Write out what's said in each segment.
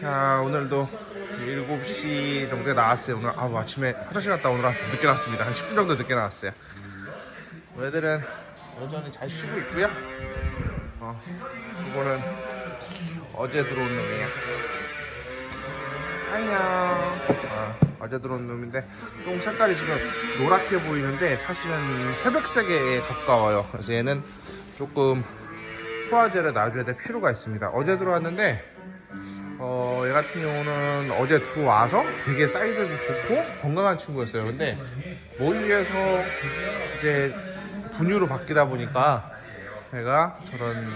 자 오늘도 7시 정도에 나왔어요. 오늘 아 아침에 화장실 갔다 오느라 좀 늦게 나왔습니다. 한 10분 정도 늦게 나왔어요. 애들은 여전히 잘 쉬고 있고요. 어 이거는 어제 들어온 놈이에요. 안녕. 아, 어제 들어온 놈인데 똥 색깔이 지금 노랗게 보이는데 사실은 회백색에 가까워요. 그래서 얘는 조금 소화제를 놔줘야 될 필요가 있습니다. 어제 들어왔는데 어, 얘 같은 경우는 어제 들어와서 되게 사이드 좀 좋고 건강한 친구였어요. 근데 멀리에서 이제 분유로 바뀌다 보니까 얘가 저런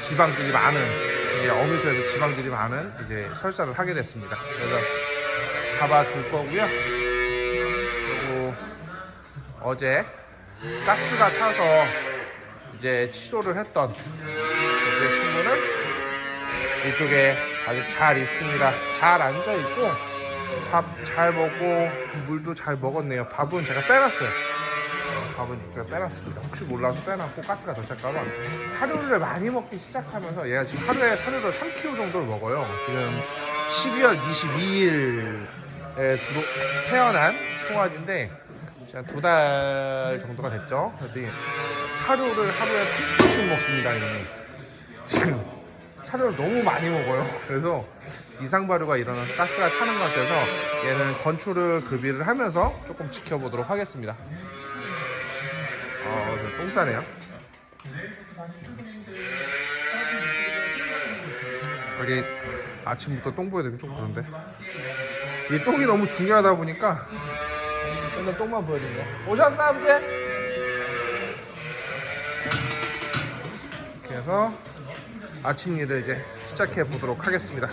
지방질이 많은 어미소에서 지방질이 많은 이제 설사를 하게 됐습니다. 그래서 잡아줄 거고요. 그리고 어제 가스가 차서 이제 치료를 했던 그 친구는 이쪽에 아주 잘 있습니다. 잘 앉아 있고 밥 잘 먹고 물도 잘 먹었네요. 밥은 제가 빼놨어요. 어, 밥은 제가 빼놨습니다. 혹시 몰라서 빼놨고 가스가 더 찰까봐 사료를 많이 먹기 시작하면서 얘가 지금 하루에 사료를 3kg 정도를 먹어요. 지금 12월 22일에 들어, 태어난 송아지인데 지금 두달 정도가 됐죠. 사료를 하루에 3kg씩 먹습니다. 지금 사료를 너무 많이 먹어요. 그래서 이상 발효가 일어나서 가스가 차는 것 같아서 얘는 건초를 급이를 하면서 조금 지켜보도록 하겠습니다. 어, 저똥 싸네요. 여기 아침부터 똥 보여드리면 좀 그런데 이 똥이 너무 중요하다 보니까 맨날 똥만 보여드리네요. 오셨어 아버지? 이렇게 해서 아침 일을 이제 시작해 보도록 하겠습니다.